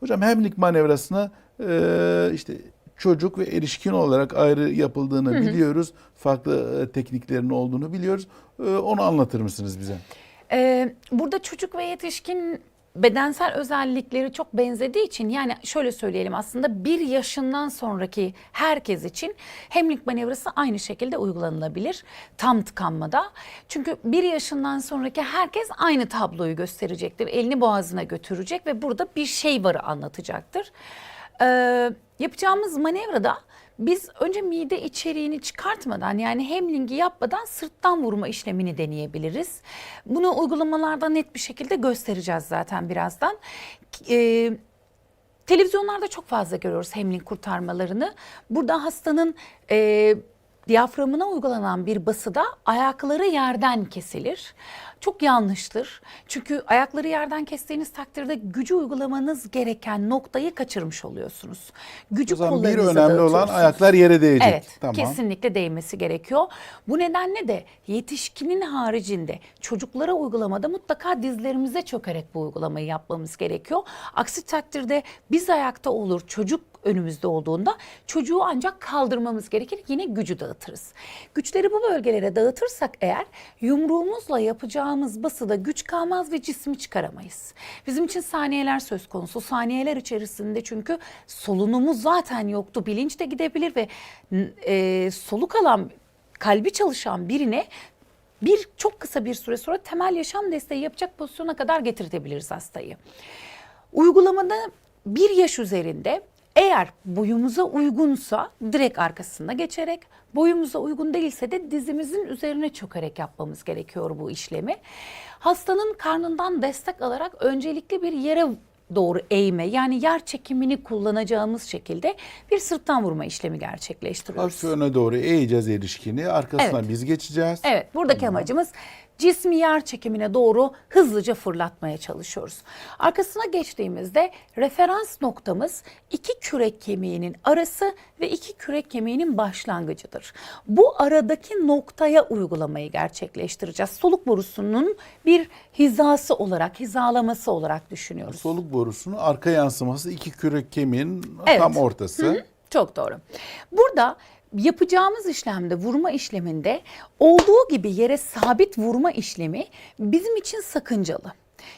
Hocam hemlik manevrasına e, işte çocuk ve erişkin olarak ayrı yapıldığını biliyoruz. Farklı e, tekniklerin olduğunu biliyoruz. E, onu anlatır mısınız bize? Ee, burada çocuk ve yetişkin bedensel özellikleri çok benzediği için yani şöyle söyleyelim aslında bir yaşından sonraki herkes için hemlik manevrası aynı şekilde uygulanılabilir tam tıkanmada. Çünkü bir yaşından sonraki herkes aynı tabloyu gösterecektir. Elini boğazına götürecek ve burada bir şey varı anlatacaktır. Ee, yapacağımız manevrada biz önce mide içeriğini çıkartmadan yani hemlingi yapmadan sırttan vurma işlemini deneyebiliriz. Bunu uygulamalarda net bir şekilde göstereceğiz zaten birazdan. Ee, televizyonlarda çok fazla görüyoruz hemling kurtarmalarını. Burada hastanın e, diyaframına uygulanan bir basıda ayakları yerden kesilir. Çok yanlıştır. Çünkü ayakları yerden kestiğiniz takdirde gücü uygulamanız gereken noktayı kaçırmış oluyorsunuz. Gücü O zaman bir önemli olan ayaklar yere değecek. Evet, tamam. kesinlikle değmesi gerekiyor. Bu nedenle de yetişkinin haricinde çocuklara uygulamada mutlaka dizlerimize çökerek bu uygulamayı yapmamız gerekiyor. Aksi takdirde biz ayakta olur, çocuk önümüzde olduğunda çocuğu ancak kaldırmamız gerekir. Yine gücü dağıtırız. Güçleri bu bölgelere dağıtırsak eğer yumruğumuzla yapacağımız basıda güç kalmaz ve cismi çıkaramayız. Bizim için saniyeler söz konusu. Saniyeler içerisinde çünkü solunumuz zaten yoktu. Bilinç de gidebilir ve e, soluk alan kalbi çalışan birine bir çok kısa bir süre sonra temel yaşam desteği yapacak pozisyona kadar getirtebiliriz hastayı. Uygulamada bir yaş üzerinde eğer boyumuza uygunsa direkt arkasına geçerek, boyumuza uygun değilse de dizimizin üzerine çökerek yapmamız gerekiyor bu işlemi. Hastanın karnından destek alarak öncelikli bir yere doğru eğme yani yer çekimini kullanacağımız şekilde bir sırttan vurma işlemi gerçekleştiriyoruz. Hafif öne doğru eğeceğiz erişkini. Arkasına Evet. biz geçeceğiz. Evet buradaki amacımız cismi yer çekimine doğru hızlıca fırlatmaya çalışıyoruz. Arkasına geçtiğimizde referans noktamız iki kürek kemiğinin arası ve iki kürek kemiğinin başlangıcıdır. Bu aradaki noktaya uygulamayı gerçekleştireceğiz. Soluk borusunun bir hizası olarak, hizalaması olarak düşünüyoruz. Soluk borusunun arka yansıması iki kürek kemiğin Evet. tam ortası. Hı hı, Çok doğru. Burada yapacağımız işlemde vurma işleminde olduğu gibi yere sabit vurma işlemi bizim için sakıncalı.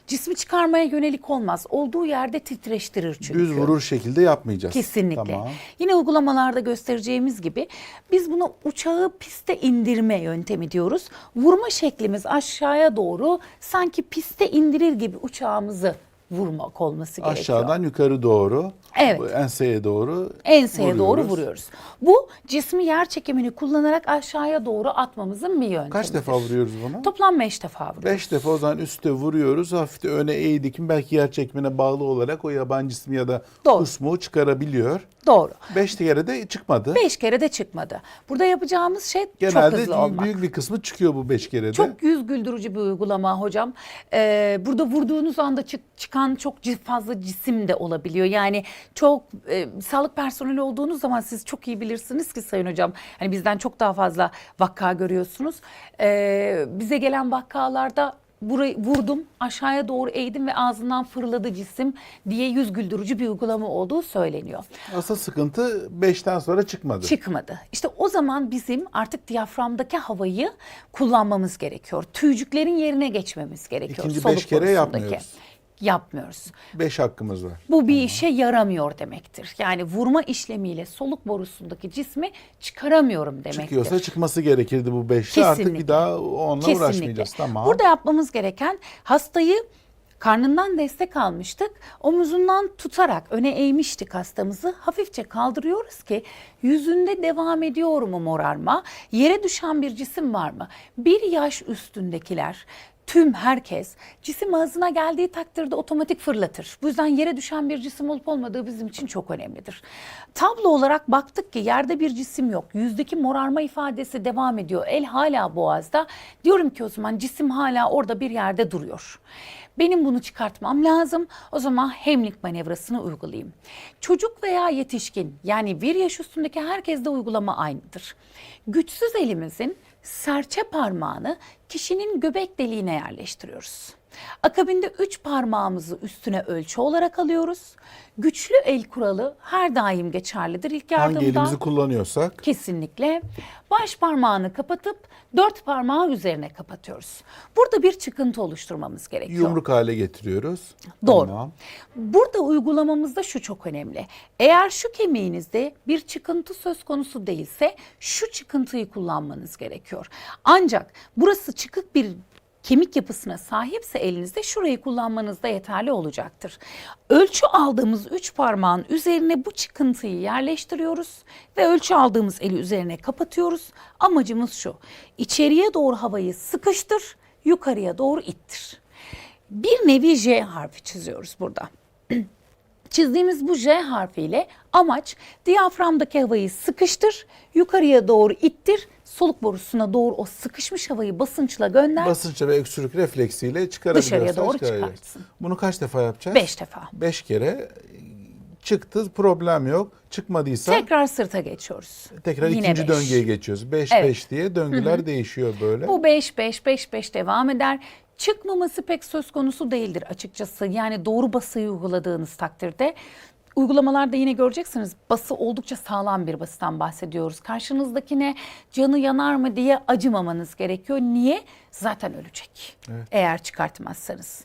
Cismi çıkarmaya yönelik olmaz. Olduğu yerde titreştirir çünkü. Düz vurur şekilde yapmayacağız. Kesinlikle. Tamam. Yine uygulamalarda göstereceğimiz gibi biz bunu uçağı piste indirme yöntemi diyoruz. Vurma şeklimiz aşağıya doğru sanki piste indirir gibi uçağımızı vurmak olması gerekiyor. Aşağıdan yukarı doğru. Evet. Enseye doğru. Enseye doğru vuruyoruz. vuruyoruz. Bu cismi yer çekimini kullanarak aşağıya doğru atmamızın bir yöntemidir. Kaç defa vuruyoruz bunu? Toplam 5 defa vuruyoruz. Beş defa o zaman üstte vuruyoruz. Hafif de öne eğdik mi belki yer çekimine bağlı olarak o yabancı cismi ya da Doğru. kusmu çıkarabiliyor. Doğru. Beş kere de çıkmadı. 5 kere de çıkmadı. Burada yapacağımız şey çok Genelde hızlı olmak. büyük bir kısmı çıkıyor bu beş kerede. Çok yüz güldürücü bir uygulama hocam. Ee, burada vurduğunuz anda çık- çıkan çok ci- fazla cisim de olabiliyor. Yani çok e, sağlık personeli olduğunuz zaman siz çok iyi bilirsiniz ki sayın hocam. Hani bizden çok daha fazla vakka görüyorsunuz. Ee, bize gelen vakalarda burayı vurdum aşağıya doğru eğdim ve ağzından fırladı cisim diye yüz güldürücü bir uygulama olduğu söyleniyor. Asıl sıkıntı beşten sonra çıkmadı. Çıkmadı. İşte o zaman bizim artık diyaframdaki havayı kullanmamız gerekiyor. Tüycüklerin yerine geçmemiz gerekiyor. İkinci soluk beş kere borusundaki. yapmıyoruz. Yapmıyoruz. Beş hakkımız var. Bu bir işe yaramıyor demektir. Yani vurma işlemiyle soluk borusundaki cismi çıkaramıyorum demektir. Çıkıyorsa çıkması gerekirdi bu beşte. Artık bir daha onunla Kesinlikle. uğraşmayacağız. Tamam. Burada yapmamız gereken hastayı karnından destek almıştık. Omuzundan tutarak öne eğmiştik hastamızı. Hafifçe kaldırıyoruz ki yüzünde devam ediyor mu morarma? Yere düşen bir cisim var mı? Bir yaş üstündekiler tüm herkes cisim ağzına geldiği takdirde otomatik fırlatır. Bu yüzden yere düşen bir cisim olup olmadığı bizim için çok önemlidir. Tablo olarak baktık ki yerde bir cisim yok. Yüzdeki morarma ifadesi devam ediyor. El hala boğazda. Diyorum ki o zaman cisim hala orada bir yerde duruyor. Benim bunu çıkartmam lazım. O zaman hemlik manevrasını uygulayayım. Çocuk veya yetişkin yani bir yaş üstündeki herkeste uygulama aynıdır. Güçsüz elimizin serçe parmağını kişinin göbek deliğine yerleştiriyoruz. Akabinde üç parmağımızı üstüne ölçü olarak alıyoruz. Güçlü el kuralı her daim geçerlidir ilk yardımda. Hangi elimizi kullanıyorsak Kesinlikle. Baş parmağını kapatıp dört parmağı üzerine kapatıyoruz. Burada bir çıkıntı oluşturmamız gerekiyor. yumruk hale getiriyoruz. Doğru. Tamam. Burada uygulamamızda şu çok önemli. Eğer şu kemiğinizde bir çıkıntı söz konusu değilse şu çıkıntıyı kullanmanız gerekiyor. Ancak burası çıkık bir kemik yapısına sahipse elinizde şurayı kullanmanız da yeterli olacaktır. Ölçü aldığımız üç parmağın üzerine bu çıkıntıyı yerleştiriyoruz ve ölçü aldığımız eli üzerine kapatıyoruz. Amacımız şu. İçeriye doğru havayı sıkıştır, yukarıya doğru ittir. Bir nevi J harfi çiziyoruz burada. Çizdiğimiz bu J harfiyle amaç diyaframdaki havayı sıkıştır, yukarıya doğru ittir, soluk borusuna doğru o sıkışmış havayı basınçla gönder. Basınçla ve öksürük refleksiyle çıkarabiliyorsak Dışarıya doğru çıkartsın. Bunu kaç defa yapacağız? Beş defa. Beş kere çıktı problem yok. Çıkmadıysa Tekrar sırta geçiyoruz. tekrar Yine ikinci beş. döngüye geçiyoruz. 5 Evet. 5 diye döngüler değişiyor böyle. Bu 5 5 5 5 devam eder. Çıkmaması pek söz konusu değildir açıkçası. Yani doğru basıyı uyguladığınız takdirde uygulamalarda yine göreceksiniz bası oldukça sağlam bir basıdan bahsediyoruz. Karşınızdakine canı yanar mı diye acımamanız gerekiyor. Niye? Zaten ölecek. Eğer çıkartmazsanız.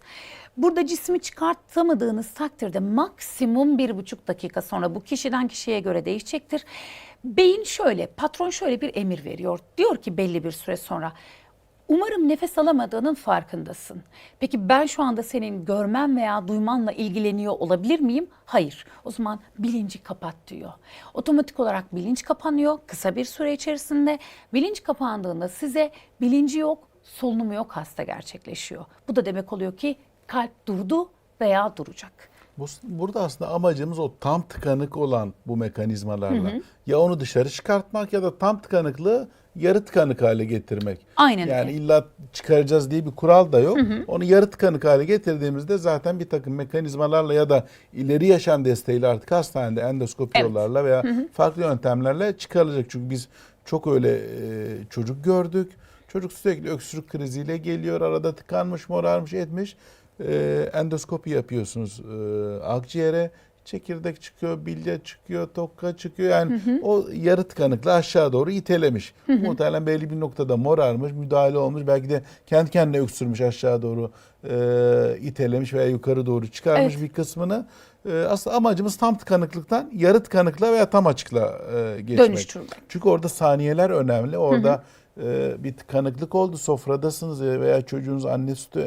Burada cismi çıkartamadığınız takdirde maksimum bir buçuk dakika sonra bu kişiden kişiye göre değişecektir. Beyin şöyle, patron şöyle bir emir veriyor. Diyor ki belli bir süre sonra Umarım nefes alamadığının farkındasın. Peki ben şu anda senin görmen veya duymanla ilgileniyor olabilir miyim? Hayır. O zaman bilinci kapat diyor. Otomatik olarak bilinç kapanıyor kısa bir süre içerisinde. Bilinç kapandığında size bilinci yok, solunumu yok hasta gerçekleşiyor. Bu da demek oluyor ki kalp durdu veya duracak. Bu, burada aslında amacımız o tam tıkanık olan bu mekanizmalarla. Ya onu dışarı çıkartmak ya da tam tıkanıklığı yarı tıkanık hale getirmek. Aynen Yani öyle. illa çıkaracağız diye bir kural da yok. Onu yarı tıkanık hale getirdiğimizde zaten bir takım mekanizmalarla ya da ileri yaşam desteğiyle artık hastanede endoskopi Evet. yollarla veya farklı yöntemlerle çıkarılacak. Çünkü biz çok öyle e, çocuk gördük. Çocuk sürekli öksürük kriziyle geliyor. Arada tıkanmış, morarmış, etmiş. E, endoskopi yapıyorsunuz e, akciğere. Çekirdek çıkıyor, bilye çıkıyor, tokka çıkıyor. Yani o yarı tıkanıkla aşağı doğru itelemiş. Muhtemelen belli bir noktada morarmış, müdahale olmuş. Belki de kendi kendine öksürmüş aşağı doğru e, itelemiş veya yukarı doğru çıkarmış Evet. bir kısmını. E, aslında amacımız tam tıkanıklıktan yarı tıkanıkla veya tam açıkla e, geçmek. Dönüştürmek. Çünkü orada saniyeler önemli. Orada e, bir tıkanıklık oldu. Sofradasınız e, veya çocuğunuz anne sütü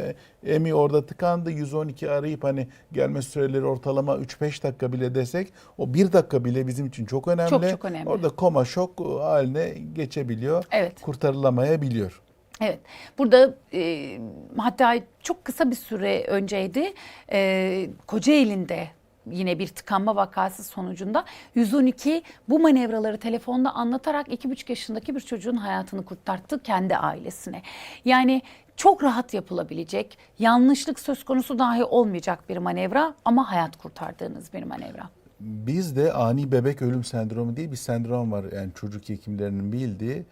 e, emiyor orada tıkandı. 112 arayıp hani gelme süreleri ortalama 3-5 dakika bile desek o bir dakika bile bizim için çok önemli. Çok çok önemli. Orada koma şok haline geçebiliyor. Evet. Kurtarılamayabiliyor. Evet. Burada e, hatta çok kısa bir süre önceydi. E, Kocaeli'nde yine bir tıkanma vakası sonucunda 112 bu manevraları telefonda anlatarak 2,5 yaşındaki bir çocuğun hayatını kurtarttı kendi ailesine. Yani çok rahat yapılabilecek, yanlışlık söz konusu dahi olmayacak bir manevra ama hayat kurtardığınız bir manevra. Bizde ani bebek ölüm sendromu diye bir sendrom var. Yani çocuk hekimlerinin bildiği.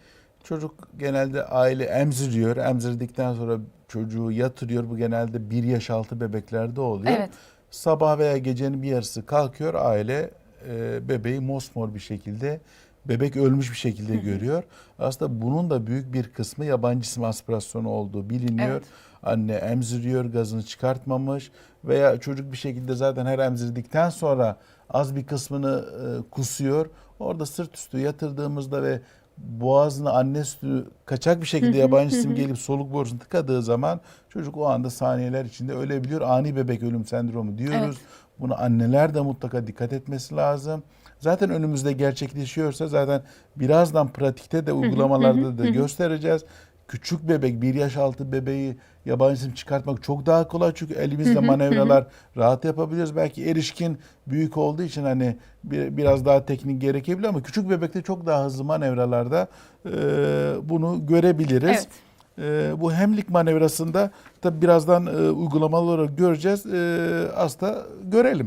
Çocuk genelde aile emziriyor. Emzirdikten sonra çocuğu yatırıyor. Bu genelde bir yaş altı bebeklerde oluyor. Evet. Sabah veya gecenin bir yarısı kalkıyor aile e, bebeği mosmor bir şekilde bebek ölmüş bir şekilde görüyor. Aslında bunun da büyük bir kısmı yabancı cisim aspirasyonu olduğu biliniyor. Evet. Anne emziriyor, gazını çıkartmamış veya çocuk bir şekilde zaten her emzirdikten sonra az bir kısmını e, kusuyor. Orada sırt üstü yatırdığımızda ve boğazına anne sütü kaçak bir şekilde yabancı cisim gelip soluk borusunu tıkadığı zaman çocuk o anda saniyeler içinde ölebiliyor. Ani bebek ölüm sendromu diyoruz. Evet. Buna anneler de mutlaka dikkat etmesi lazım. Zaten önümüzde gerçekleşiyorsa zaten birazdan pratikte de uygulamalarda da göstereceğiz. Küçük bebek, bir yaş altı bebeği yabancı isim çıkartmak çok daha kolay çünkü elimizde manevralar rahat yapabiliyoruz. Belki erişkin büyük olduğu için hani bir, biraz daha teknik gerekebilir ama küçük bebekte çok daha hızlı manevralarda e, bunu görebiliriz. Evet. E, bu hemlik manevrasında tabi birazdan e, uygulamalı olarak göreceğiz. E, aslında görelim.